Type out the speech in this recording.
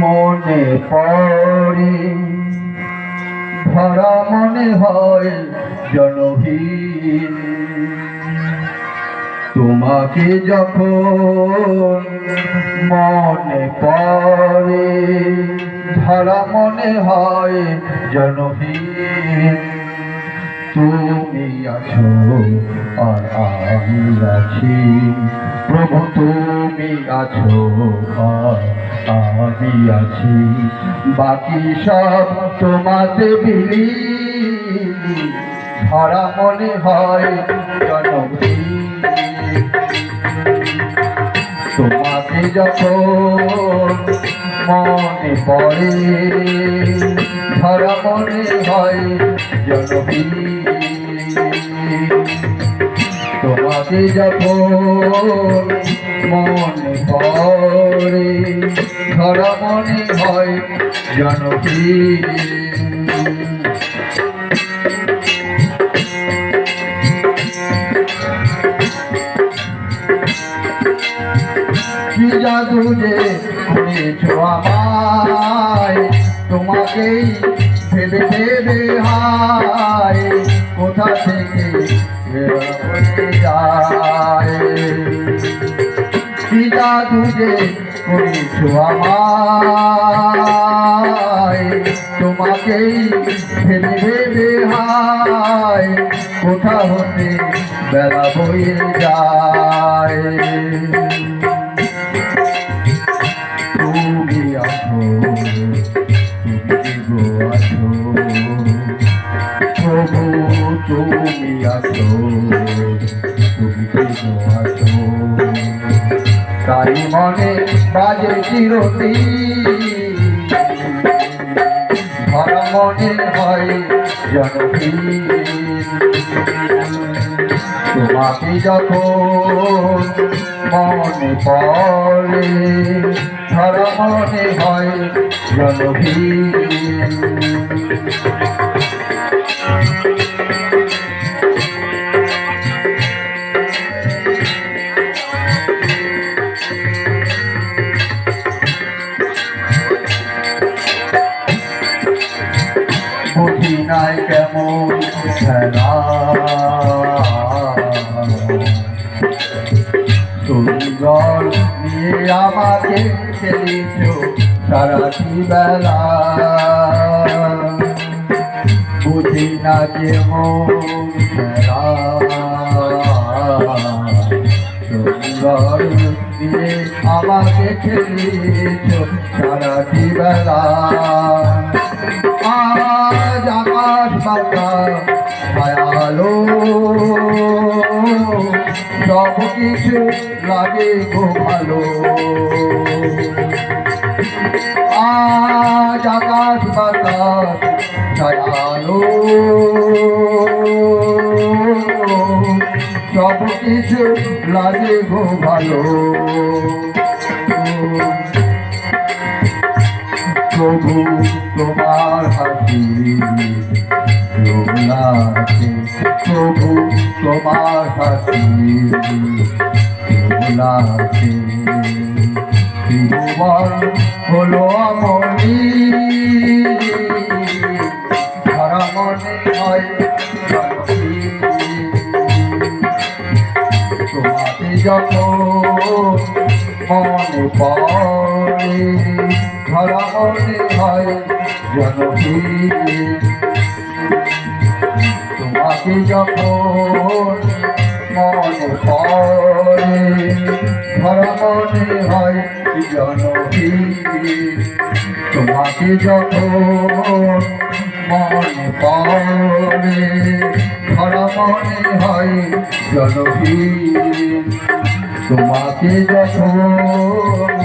মনে পড়ে ভরা মনে হয় জনহীন। তোমাকে যখন মনে পড়ে ধরা মনে হয় জনহীন। তুমি আছো, আর আমি আছি। প্রভু, তুমি আছো, আর আমি আছি। বাকি সব তোমাতে বিলি। ধরা মনে হয় জনহীন তোমাকে যখন মনে পড়ে ধরা মনে হয় জনবী তোমাকে যখন মনে পড়ে, ধরা মনে হয় জনবী কি জাদু যে করেছ আমায়? তোমাকেই ভেবে ভেবে হায়, কোথা থেকে কি জাদু করেছ আমায়, তোমাকেই ভেবে ভেবে হায়, কোথা হতে বেলা বয়ে যায়? তাই মনে বাজে চিরতি। ভরা মনে হয় জনপী তোমাকে যখন মনে পড়ে ধরা মনে হয় জনভী নাই কেমন খেলা? সুন্দর নিয়ে আমাকে খেলিছ সারাটি বেলা বুঝি না কেমন খেলা। সুন্দর দিয়ে আমাকে খেলিছ সারাটি বেলা বাতাস ছায়ালো সব কিছু লাগে গো ভালো। আজ আকাশ বাতাস ছায়ালো সব কিছু লাগে গো ভালো। দোলাতে প্রভু তোমার হাসি দোলাতে ত্রিভুবন হলো আমলি ধরা মনে হয়। তোমাকে যখন মনে মনে হয় জনপী তোমাকে যখন মনে পড়ে ধরা মনে হয় জনপী তোমাকে যখন মনে পড়ে ধরা মনে হয় জনপী তোমাকে যখন